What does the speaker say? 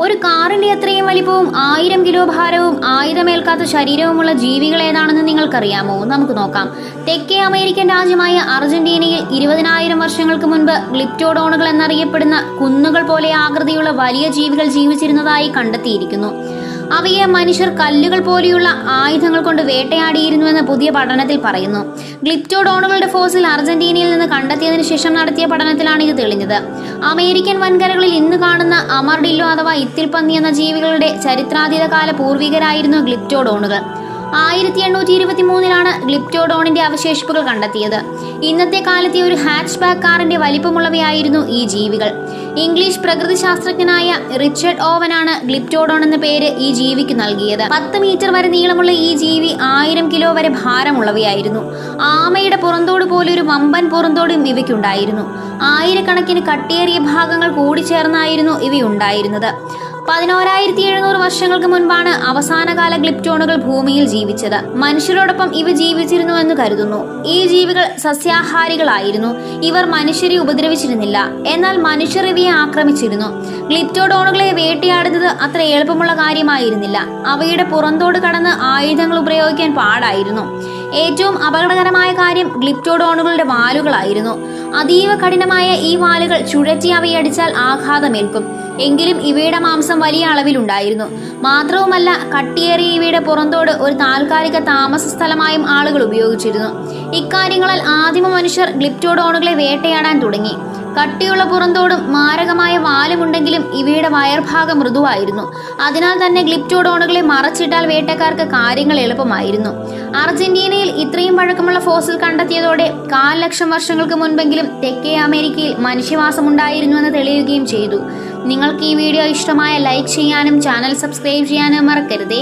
ഒരു കാറിന്റെ അത്രയും വലിപ്പവും ആയിരം കിലോ ഭാരവും ആയുധമേൽക്കാത്ത ശരീരവുമുള്ള ജീവികൾ ഏതാണെന്ന് നിങ്ങൾക്കറിയാമോ? നമുക്ക് നോക്കാം. തെക്കേ അമേരിക്കൻ രാജ്യമായ അർജന്റീനയിൽ ഇരുപതിനായിരം വർഷങ്ങൾക്ക് മുൻപ് ഗ്ലിപ്റ്റോഡോണുകൾ എന്നറിയപ്പെടുന്ന കുന്നുകൾ പോലെ ആകൃതിയുള്ള വലിയ ജീവികൾ ജീവിച്ചിരുന്നതായി കണ്ടെത്തിയിരിക്കുന്നു. അവയെ മനുഷ്യർ കല്ലുകൾ പോലെയുള്ള ആയുധങ്ങൾ കൊണ്ട് വേട്ടയാടിയിരുന്നുവെന്ന് പുതിയ പഠനത്തിൽ പറയുന്നു. ഗ്ലിപ്റ്റോഡോണുകളുടെ ഫോസിൽ അർജന്റീനയിൽ നിന്ന് കണ്ടെത്തിയതിനു ശേഷം നടത്തിയ പഠനത്തിലാണ് ഇത് തെളിഞ്ഞത്. അമേരിക്കൻ വൻകരകളിൽ ഇന്ന് കാണുന്ന അമർഡില്ലോ അഥവാ ഇത്തിൽപ്പന്നി എന്ന ജീവികളുടെ ചരിത്രാതീതകാല പൂർവികരായിരുന്നു ഗ്ലിപ്റ്റോഡോണുകൾ ആയിരത്തി എണ്ണൂറ്റി ഇരുപത്തി മൂന്നിലാണ് ഗ്ലിപ്റ്റോഡോണിന്റെ അവശേഷിപ്പുകൾ കണ്ടെത്തിയത്. ഇന്നത്തെ കാലത്തെ ഒരു ഹാച്ച് ബാക്ക് കാറിന്റെ വലിപ്പമുള്ളവയായിരുന്നു ഈ ജീവികൾ. ഇംഗ്ലീഷ് പ്രകൃതിശാസ്ത്രജ്ഞനായ റിച്ചർഡ് ഓവനാണ് ഗ്ലിപ്റ്റോഡോൺ എന്ന പേര് ഈ ജീവിക്ക് നൽകിയത്. പത്ത് മീറ്റർ വരെ നീളമുള്ള ഈ ജീവി ആയിരം കിലോ വരെ ഭാരമുള്ളവയായിരുന്നു. ആമയുടെ പുറന്തോട് പോലെ ഒരു വമ്പൻ പുറന്തോടും ഇവയ്ക്കുണ്ടായിരുന്നു. ആയിരക്കണക്കിന് കട്ടിയേറിയ ഭാഗങ്ങൾ കൂടിച്ചേർന്നായിരുന്നു ഇവയുണ്ടായിരുന്നത്. പതിനോരായിരത്തി എഴുന്നൂറ് വർഷങ്ങൾക്ക് മുൻപാണ് അവസാനകാല ഗ്ലിപ്റ്റോണുകൾ ഭൂമിയിൽ ജീവിച്ചത്. മനുഷ്യരോടൊപ്പം ഇവ ജീവിച്ചിരുന്നുവെന്ന് കരുതുന്നു. ഈ ജീവികൾ സസ്യാഹാരികളായിരുന്നു. ഇവർ മനുഷ്യരെ ഉപദ്രവിച്ചിരുന്നില്ല. എന്നാൽ മനുഷ്യർ ഇവയെ ആക്രമിച്ചിരുന്നു. ഗ്ലിപ്റ്റോഡോണുകളെ വേട്ടയാടുന്നത് അത്ര എളുപ്പമുള്ള കാര്യമായിരുന്നില്ല. അവയുടെ പുറന്തോട് കടന്ന് ആയുധങ്ങൾ ഉപയോഗിക്കാൻ പാടായിരുന്നു. ഏറ്റവും അപകടകരമായ കാര്യം ഗ്ലിപ്റ്റോഡോണുകളുടെ വാലുകളായിരുന്നു. അതീവ കഠിനമായ ഈ വാലുകൾ ചുഴറ്റി അവയടിച്ചാൽ ആഘാതമേൽക്കും. എങ്കിലും ഇവയുടെ മാംസം വലിയ അളവിലുണ്ടായിരുന്നു. മാത്രവുമല്ല കട്ടിയേറിയ ഇവയുടെ പുറന്തോട് ഒരു താൽക്കാലിക താമസ സ്ഥലമായും ആളുകൾ ഉപയോഗിച്ചിരുന്നു. ഇക്കാര്യങ്ങളാൽ ആദിമ മനുഷ്യർ ഗ്ലിപ്റ്റോഡോണുകളെ വേട്ടയാടാൻ തുടങ്ങി. കട്ടിയുള്ള പുറന്തോടും മാരകമായ വാലുമുണ്ടെങ്കിലും ഇവയുടെ വയർഭാഗം മൃദുവായിരുന്നു. അതിനാൽ തന്നെ ഗ്ലിപ്റ്റോഡോണുകളെ മറച്ചിട്ടാൽ വേട്ടക്കാർക്ക് കാര്യങ്ങൾ എളുപ്പമായിരുന്നു. അർജന്റീനയിൽ ഇത്രയും പഴക്കമുള്ള ഫോസിൽ കണ്ടെത്തിയതോടെ കാൽ ലക്ഷം വർഷങ്ങൾക്ക് മുൻപെങ്കിലും തെക്കേ അമേരിക്കയിൽ മനുഷ്യവാസമുണ്ടായിരുന്നുവെന്ന് തെളിയുകയും ചെയ്തു. നിങ്ങൾക്ക് ഈ വീഡിയോ ഇഷ്ടമായ ലൈക്ക് ചെയ്യാനും ചാനൽ സബ്സ്ക്രൈബ് ചെയ്യാനും മറക്കരുതേ.